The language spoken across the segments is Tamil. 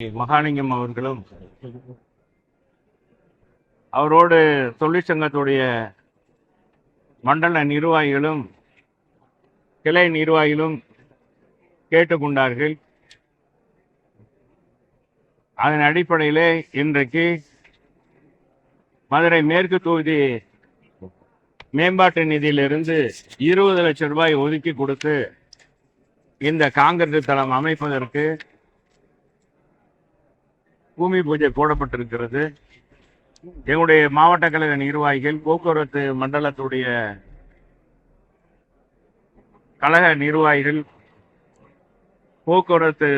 மகாலிங்கம் அவர்களும் அவரோடு தொழிற்சங்கத்துடைய மண்டல நிர்வாகிகளும் கிளை நிர்வாகிகளும் கேட்டுக்கொண்டார்கள். அதன் அடிப்படையிலே இன்றைக்கு மதுரை மேற்கு தொகுதி மேம்பாட்டு நிதியிலிருந்து இருபது லட்சம் ரூபாய் ஒதுக்கி கொடுத்து இந்த காங்கிரஸ் தளம் அமைப்பதற்கு பூமி பூஜை போடப்பட்டிருக்கிறது. எங்களுடைய மாவட்ட கழக நிர்வாகிகள் போக்குவரத்து மண்டலத்துடைய கழக நிர்வாகிகள் போக்குவரத்து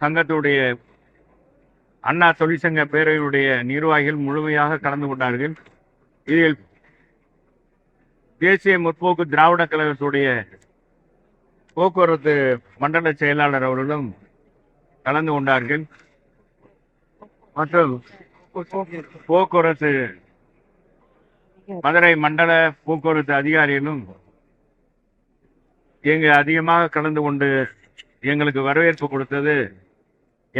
சங்கத்துடைய அண்ணா தொழிற்சங்க பேரவையுடைய நிர்வாகிகள் முழுமையாக கலந்து கொண்டார்கள். இதில் தேசிய முற்போக்கு திராவிட கழகத்துடைய போக்குவரத்து மண்டல செயலாளர் அவர்களும் கலந்து கொண்டார்கள். மற்றும் போக்குவரத்து மதுரை மண்டல போக்குவரத்து அதிகாரிகளும் இங்கு அதிகமாக கலந்து கொண்டு எங்களுக்கு வரவேற்பு கொடுத்தது.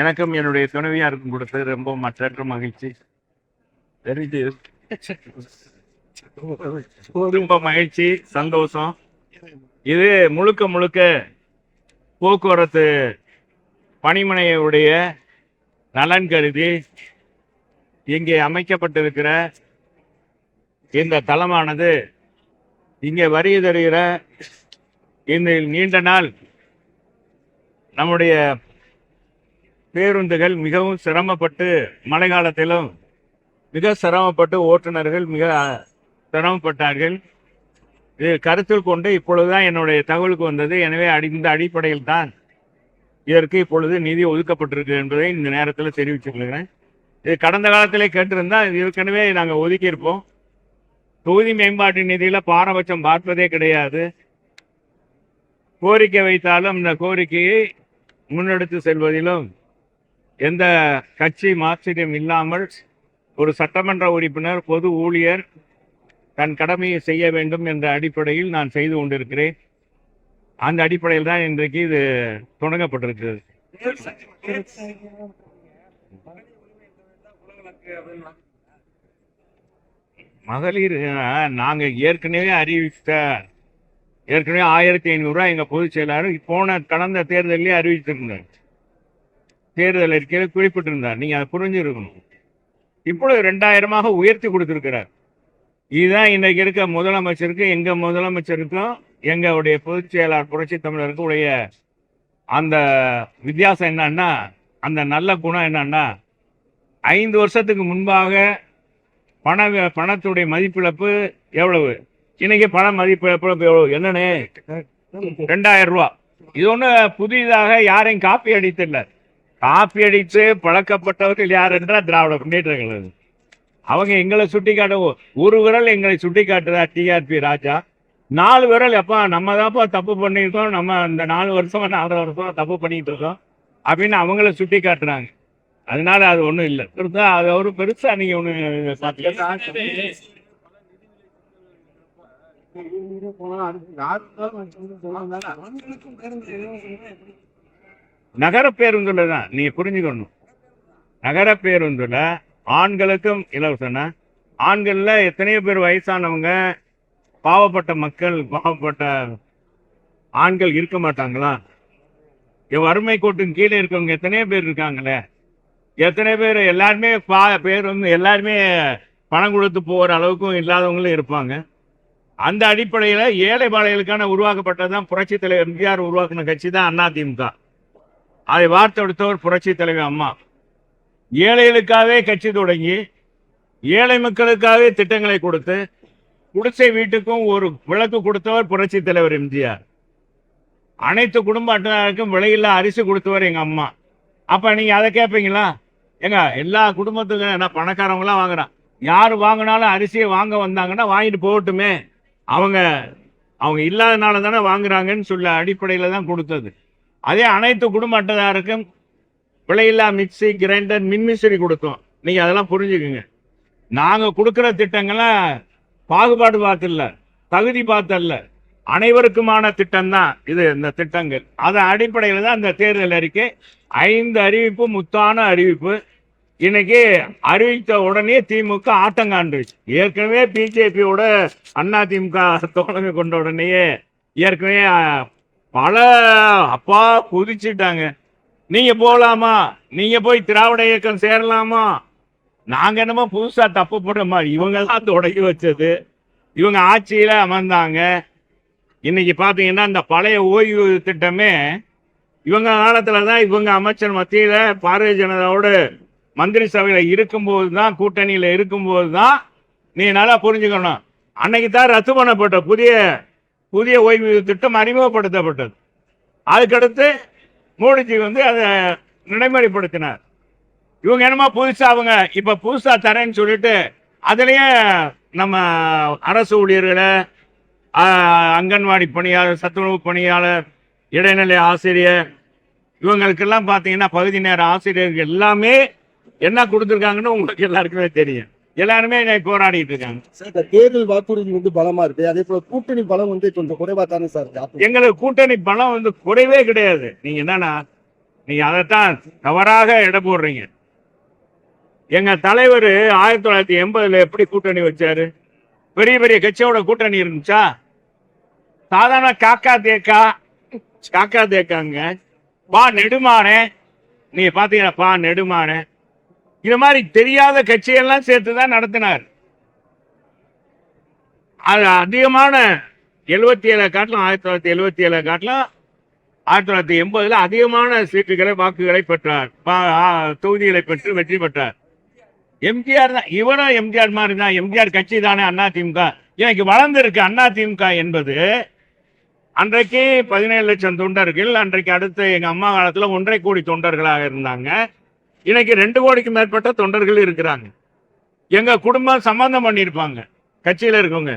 எனக்கும் என்னுடைய துணைவியாருக்கும் கொடுத்தது ரொம்ப மற்றற்ற மகிழ்ச்சி. தெரிஞ்சு ரொம்ப மகிழ்ச்சி சந்தோஷம். இது முழுக்க முழுக்க போக்குவரத்து பணிமனையுடைய நலன் கருதி இங்கே அமைக்கப்பட்டிருக்கிற இந்த தளமானது இங்கே வரி தருகிற இந்த நீண்ட நாள் நம்முடைய பேருந்துகள் மிகவும் சிரமப்பட்டு மழை காலத்திலும் மிக சிரமப்பட்டு ஓட்டுநர்கள் மிக சிரமப்பட்டார்கள். இது கருத்தில் கொண்டு இப்பொழுதுதான் என்னுடைய தகவலுக்கு வந்தது. எனவே அடி இந்த அடிப்படையில் தான் இதற்கு இப்பொழுது நிதி ஒதுக்கப்பட்டிருக்கு என்பதை இந்த நேரத்தில் தெரிவிச்சுக்கிறேன் இது கடந்த காலத்திலே கேட்டிருந்தால் இது ஏற்கனவே நாங்கள் ஒதுக்கியிருப்போம். தொகுதி மேம்பாட்டு நிதியில் பாரபட்சம் பார்ப்பதே கிடையாது. கோரிக்கை வைத்தாலும் இந்த கோரிக்கையை முன்னெடுத்து செல்வதிலும் எந்த கட்சி மாற்றிடம் இல்லாமல் ஒரு சட்டமன்ற உறுப்பினர் பொது ஊழியர் தன் கடமையை செய்ய வேண்டும் என்ற அடிப்படையில் நான் செய்து கொண்டிருக்கிறேன். அந்த அடிப்படையில் தான் இன்றைக்கு இது தொடங்கப்பட்டிருக்கிறது. மகளிர் நாங்க ஏற்கனவே அறிவித்த ஏற்கனவே ஆயிரத்தி ஐநூறுரூவா எங்கள் பொதுச் செயலாளர் போன கடந்த தேர்தலே அறிவித்திருந்தார். தேர்தல் அறிக்கையில் குறிப்பிட்டிருந்தார். நீங்கள் அதை புரிஞ்சிருக்கணும். இப்பொழுது ரெண்டாயிரமாக உயர்த்தி கொடுத்துருக்கிறார். இதுதான் இன்றைக்கு இருக்க முதலமைச்சருக்கு எங்கள் முதலமைச்சருக்கும் எங்களுடைய பொதுச் செயலாளர் புரட்சி தமிழருக்கு உடைய அந்த வித்தியாசம் என்னன்னா அந்த நல்ல குணம் என்னன்னா ஐந்து வருஷத்துக்கு முன்பாக பண பணத்துடைய மதிப்பிழப்பு எவ்வளவு? இன்னைக்கு பண மதிப்பிழப்பு எவ்வளவு? என்னன்னு ரெண்டாயிரம் ரூபா. இது ஒன்று புதிதாக யாரையும் காப்பி அடித்தில்லை காப்பி அடித்து பழக்கப்பட்டவர்கள் யார் என்றால் திராவிட முன்னேற்றங்கள் அவங்க எங்களை சுட்டி காட்ட ஒரு விரல் எங்களை சுட்டி காட்டுறா டிஆர்பி ராஜா. நாலு விரல் எப்பா நம்ம தான்ப்பா தப்பு பண்ணியிருக்கோம். நம்ம இந்த நாலு வருஷமா நாலு வருஷமா தப்பு பண்ணிட்டு இருக்கோம் அப்படின்னு அவங்கள சுட்டி காட்டுறாங்க. அதனால அது ஒண்ணும் இல்லை. பெருசா அது ஒரு பெருசா நீங்க பாத்துக்க நகர பேருந்துல தான் நீங்க புரிஞ்சுக்கணும். நகர பேருந்துல ஆண்களுக்கும் இலவசம்னா ஆண்களில் எத்தனையோ பேர் வயசானவங்க பாவப்பட்ட மக்கள் பாவப்பட்ட ஆண்கள் இருக்க மாட்டாங்களா? என் வறுமை கோட்டுக்கு கீழே இருக்கவங்க எத்தனையோ பேர் இருக்காங்களே? எத்தனை பேர் எல்லாருமே பா பேர் வந்து எல்லாருமே பணம் கொடுத்து போகிற அளவுக்கும் இல்லாதவங்களும் இருப்பாங்க. அந்த அடிப்படையில் ஏழை உருவாக்கப்பட்டது தான் புரட்சி தலைவர் எம்ஜிஆர் உருவாக்கின கட்சி தான் அதிமுக அதை வார்த்தெடுத்தவர் புரட்சி தலைவர் அம்மா. ஏழைகளுக்காகவே கட்சி தொடங்கி ஏழை மக்களுக்காகவே திட்டங்களை கொடுத்து குடிசை வீட்டுக்கும் ஒரு விளக்கு கொடுத்தவர் புரட்சி தலைவர் எம்ஜிஆர். அனைத்து குடும்ப அட்டனாருக்கும் விலையில்லா அரிசி கொடுத்தவர் எங்கள் அம்மா. அப்போ நீங்கள் அதை கேட்பீங்களா ஏங்க எல்லா குடும்பத்துக்கும் என்ன பணக்காரவங்களாம் வாங்குறான். யார் வாங்கினாலும் அரிசியை வாங்க வந்தாங்கன்னா வாங்கிட்டு போகட்டுமே. அவங்க அவங்க இல்லாதனால தானே வாங்குறாங்கன்னு சொல்ல அடிப்படையில் தான் கொடுத்தது. அதே அனைத்து குடும்ப அட்டதாருக்கும் விலையில்லா மிக்சி கிரைண்டர் மின்மிசிறி கொடுத்தோம். நீங்கள் அதெல்லாம் புரிஞ்சுக்குங்க. நாங்கள் கொடுக்குற திட்டங்கள்லாம் பாகுபாடு பார்த்துல தகுதி பார்த்தல்ல. அனைவருக்குமான திட்டம் தான் இது இந்த திட்டங்கள். அதன் அடிப்படையில் தான் இந்த தேர்தல் அறிக்கை. ஐந்து அறிவிப்பு முத்தான அறிவிப்பு. இன்னைக்கு அறிவித்த உடனே திமுக ஆட்டங்காண்டுச்சு ஏற்கனவே பிஜேபியோட அண்ணா திமுக தோழமை கொண்ட உடனேயே ஏற்கனவே பல அப்பா குதிச்சுட்டாங்க. நீங்க போகலாமா நீங்க போய் திராவிட இயக்கம் சேரலாமா? நாங்க என்னமோ புதுசா தப்பு போடுற மாதிரி இவங்க தான் தொடங்கி வச்சது. இவங்க ஆட்சியில அமர்ந்தாங்க. இன்னைக்கு பாத்தீங்கன்னா இந்த பழைய ஓய்வு திட்டமே இவங்க காலத்துல தான் இவங்க அமைச்சர் மத்தியில பாரதிய ஜனதாவோட மந்திரி சபையில இருக்கும்போது தான் கூட்டணியில இருக்கும்போது தான் நீ நல்லா புரிஞ்சுக்கணும். அன்னைக்கு தான் ரத்து பண்ணப்பட்ட புதிய புதிய ஓய்வு திட்டம் அறிமுகப்படுத்தப்பட்டது. அதுக்கடுத்து மோடிஜி வந்து அதை நடைமுறைப்படுத்தினார். இவங்க என்னமோ புதுசா அவங்க இப்ப புதுசா தரேன்னு சொல்லிட்டு அதுலயே நம்ம அரசு ஊழியர்களை அங்கன்வாடி பணியாளர் சத்துணவு பணியாளர் இடைநிலை ஆசிரியர் இவங்களுக்கெல்லாம் பார்த்தீங்கன்னா பகுதி நேர ஆசிரியர்கள் எல்லாமே என்ன கொடுத்துருக்காங்கன்னு உங்களுக்கு எல்லாருக்குமே தெரியும். எல்லாருமே போராடிட்டு இருக்காங்க. சார் இந்த தேர்தல் வாக்குறுதி வந்து பலமா இருக்கு. அதே போல கூட்டணி பலம் வந்து கொஞ்சம் குறைவா தானே சார் இருக்கு. எங்களுக்கு கூட்டணி பலம் வந்து குறைவே கிடையாது. நீங்க என்னன்னா நீங்க அதைத்தான் தவறாக எடை போடுறீங்க. எங்க தலைவர் ஆயிரத்தி தொள்ளாயிரத்தி எண்பதுல எப்படி கூட்டணி வச்சாரு? பெரிய பெரிய கட்சியோட கூட்டணி இருந்துச்சா? சாதாரண காக்கா தேக்கா? காக்கா தேக்காங்க. பா நெடுமானே நீங்க பாத்தீங்கன்னா பா நெடுமானே இது மாதிரி தெரியாத கட்சியெல்லாம் சேர்த்து தான் நடத்தினார். அது அதிகமான எழுபத்தி ஏழை காட்டிலும் ஆயிரத்தி தொள்ளாயிரத்தி எழுபத்தி ஏழை காட்டிலும் ஆயிரத்தி தொள்ளாயிரத்தி எண்பதுல அதிகமான சீட்டுகளை வாக்குகளை பெற்றார். பா- தொகுதிகளை பெற்று வெற்றி பெற்றார். எம்ஜிஆர் தான் இவனும் எம்ஜிஆர் மாதிரி தான். எம்ஜிஆர் கட்சி தானே அண்ணா திமுக. எனக்கு வளர்ந்துருக்கு அண்ணா திமுக என்பது அன்றைக்கு பதினேழு லட்சம் தொண்டர்கள் அன்றைக்கு அடுத்து எங்கள் அம்மா காலத்தில் ஒன்றை கோடி தொண்டர்களாக இருந்தாங்க. இன்னைக்கு ரெண்டு கோடிக்கு மேற்பட்ட தொண்டர்கள் இருக்கிறாங்க. எங்க குடும்பம் சம்பந்தம் பண்ணியிருப்பாங்க. கட்சியில இருக்கவங்க.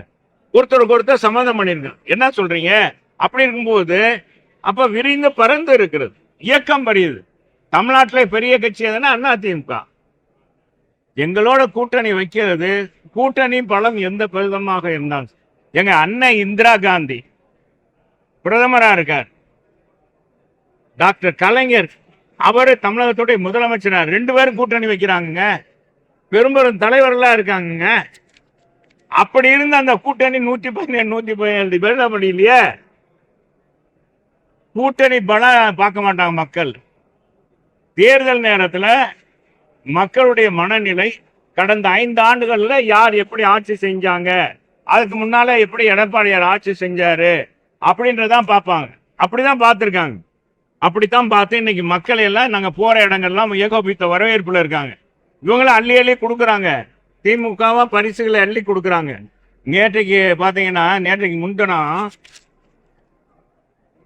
ஒருத்தருக்கு ஒருத்தர் சம்மந்தம் பண்ணியிருக்காங்க என்ன சொல்றீங்க? அப்படி இருக்கும்போது அப்ப விரிந்து பறந்து இருக்கிறது. இயக்கம் பரியுது தமிழ்நாட்டில் பெரிய கட்சி எதுனா அண்ணா திமுக எங்களோட கூட்டணி வைக்கிறது கூட்டணி பலம் எந்த பெருதமாக இருந்தாலும் எங்க அண்ணன் இந்திரா காந்தி பிரதமராக இருக்கார். டாக்டர் கலைஞர் அவரு தமிழகத்துடைய முதலமைச்சர் ரெண்டு பேரும் கூட்டணி வைக்கிறாங்க பெரும்பெரும் தலைவர்களா இருக்காங்கங்க. அப்படி இருந்த அந்த கூட்டணி நூத்தி பதினேழு நூத்தி பதினேழு பேர் முடியலையே கூட்டணி பலம் பார்க்க மாட்டாங்க மக்கள். தேர்தல் நேரத்தில் மக்களுடைய மனநிலை கடந்த ஐந்து ஆண்டுகளில் யார் எப்படி ஆட்சி செஞ்சாங்க? அதுக்கு முன்னால எப்படி எடப்பாடியார் ஆட்சி செஞ்சாரு? அப்படின்றதான் பார்ப்பாங்க. அப்படிதான் பார்த்துருக்காங்க. அப்படித்தான் பார்த்து இன்னைக்கு மக்கள் எல்லாம் நாங்க போற இடங்கள்லாம் ஏகோபித்த வரவேற்புல இருக்காங்க. இவங்களும் அள்ளி அள்ளி கொடுக்குறாங்க. திமுகவா பரிசுகளை அள்ளி கொடுக்குறாங்க. நேற்றைக்கு பார்த்தீங்கன்னா நேற்றைக்கு முன்தினம்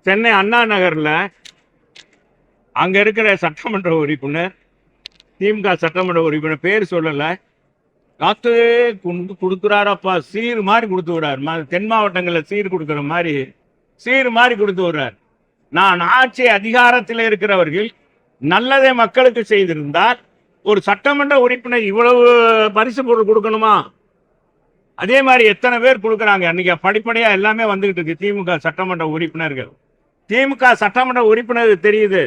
சென்னை அண்ணா நகரில் அங்கே இருக்கிற சட்டமன்ற உறுப்பினர் திமுக சட்டமன்ற உறுப்பினர் பேர் சொல்லலை. காத்து கொண்டு கொடுக்குறாரப்பா சீர் மாதிரி கொடுத்து விடுறாரு. தென் மாவட்டங்களில் சீர் கொடுக்குற மாதிரி சீர் மாதிரி கொடுத்து விடுறார். நான் ஆட்சி அதிகாரத்தில் இருக்கிறவர்கள் நல்லதை மக்களுக்கு செய்திருந்தால் ஒரு சட்டமன்ற உறுப்பினர் இவ்வளவு பரிசு பொருள் கொடுக்கணுமா? அதே மாதிரி எத்தனை பேர் கொடுக்குறாங்க? அன்னைக்கு படிப்படியாக எல்லாமே வந்துகிட்டு இருக்கு திமுக சட்டமன்ற உறுப்பினர்கள். திமுக சட்டமன்ற உறுப்பினர் தெரியுது.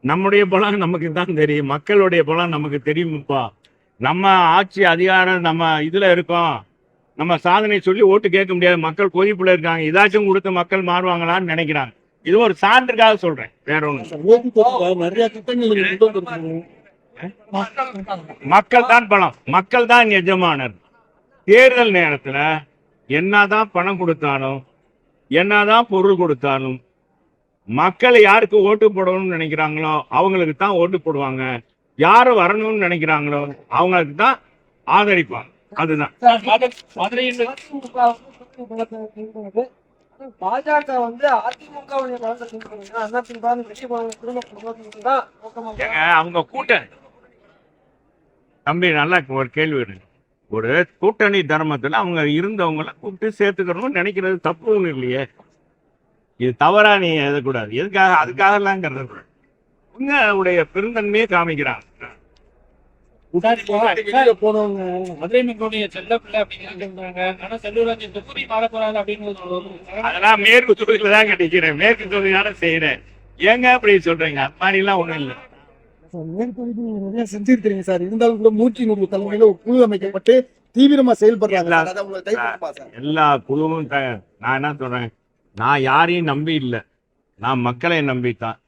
நம்முடைய பலம் நமக்கு தான் தெரியும். மக்களுடைய பலம் நமக்கு தெரியும்ப்பா. நம்ம ஆட்சி அதிகாரம் நம்ம இதில் இருக்கோம். நம்ம சாதனை சொல்லி ஓட்டு கேட்க முடியாது. மக்கள் கொதிப்புல இருக்காங்க. இதாச்சும் கொடுத்து மக்கள் மாறுவாங்களான்னு நினைக்கிறாங்க. இது ஒரு சான்றுக்காக சொல்றேன். வேற ஒண்ணு மக்கள் தான் பணம். மக்கள் தான் எஜமானர். தேர்தல் நேரத்துல என்னதான் பணம் கொடுத்தாலும் என்னதான் பொருள் கொடுத்தாலும் மக்கள் யாருக்கு ஓட்டு போடணும்னு நினைக்கிறாங்களோ அவங்களுக்கு தான் ஓட்டு போடுவாங்க. யாரு வரணும்னு நினைக்கிறாங்களோ அவங்களுக்கு தான் ஆதரிப்பாங்க. அதுதான். பாஜக வந்து அதிமுக அவங்க கூட்டணி தம்பி நல்லா ஒரு கேள்வி இருக்கு. ஒரு கூட்டணி தர்மத்தில் அவங்க இருந்தவங்கள கூப்பிட்டு சேர்த்துக்கணும்னு நினைக்கிறது தப்பு ஒண்ணு இல்லையே. இது தவறா நீ எழுதக்கூடாது எதுக்காக அதுக்காகலாங்கிறது உங்களுடைய பெருந்தன்மையை காமிக்கிறாங்க. மதுரை மக்களுடைய செல்ல பிள்ளை அப்படின்னு சொல்றாங்க. ஆனா செல்லூராஜ் தொகுதி மாறப்போறாரு அப்படின்னு ஒரு- ஒரு- அதெல்லாம் மேற்கு தொகுதியில தான் கட்டிக்கிறேன். மேற்கு தொகுதியால செய்யறேன். ஏங்க அப்படி சொல்றீங்க? அந்த மாதிரி எல்லாம் ஒண்ணும் இல்லை நிறைய செஞ்சிருக்கீங்க சார். இருந்தாலும் கூட நூற்றி நூறு தலைமையில ஒரு குழு அமைக்கப்பட்டு தீவிரமா செயல்படுறாங்க எல்லா குழுவும் த- நான் என்ன சொல்றேன்? நான் யாரையும் நம்பி இல்லை. நான் மக்களை நம்பித்தான்.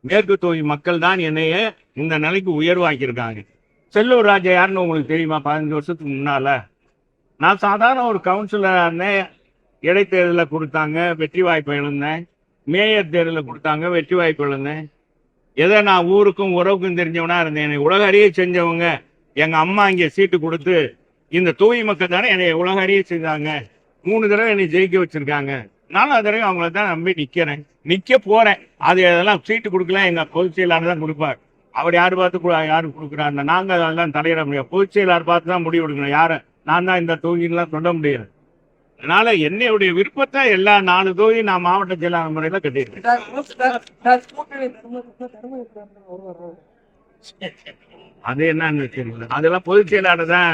மேற்கு தொகுதி மக்கள் தான் என்னைய இந்த நிலைக்கு உயர்வாக்கியிருக்காங்க. செல்லூர் ராஜா யாருன்னு உங்களுக்கு தெரியுமா? பதினஞ்சு வருஷத்துக்கு முன்னால். நான் சாதாரண ஒரு கவுன்சிலராக இருந்தேன் இடைத்தேர்தலில் கொடுத்தாங்க வெற்றி வாய்ப்பு இழந்தேன். மேயர் தேர்தலில் கொடுத்தாங்க வெற்றி வாய்ப்பு இழந்தேன். எதை நான் ஊருக்கும் உறவுக்கும் தெரிஞ்சவனா இருந்தேன். என்னை உலக அறிய செஞ்சவங்க எங்கள் அம்மா இங்கே சீட்டு கொடுத்து இந்த தூய் மக்கள் தானே என்னை உலக அறிய செஞ்சாங்க மூணு தடவை என்னை ஜெயிக்க வச்சுருக்காங்க. நானும் தடவை அவங்கள தான் நம்பி நிற்கிறேன் நிற்க போகிறேன் அது அதெல்லாம் சீட்டு கொடுக்கல எங்கள் பொதுச் செயலாளர் தான் கொடுப்பார். அவர் யார் பார்த்து யார் யாரு நாங்கள் நாங்க அதெல்லாம் தலையிட முடியாது பொதுச் செயலாளர் பார்த்து தான் முடிவு எடுக்கணும் யாரை நான் தான் இந்த தொகுதியெலாம் சொல்ல முடியாது அதனால என்னுடைய விருப்பத்தை எல்லா நாலு தொகுதி நான் மாவட்ட செயலாளர் முறையில கட்டியிருக்கேன் அது என்னன்னு தெரியல அதெல்லாம் பொதுச் செயலாளர் தான்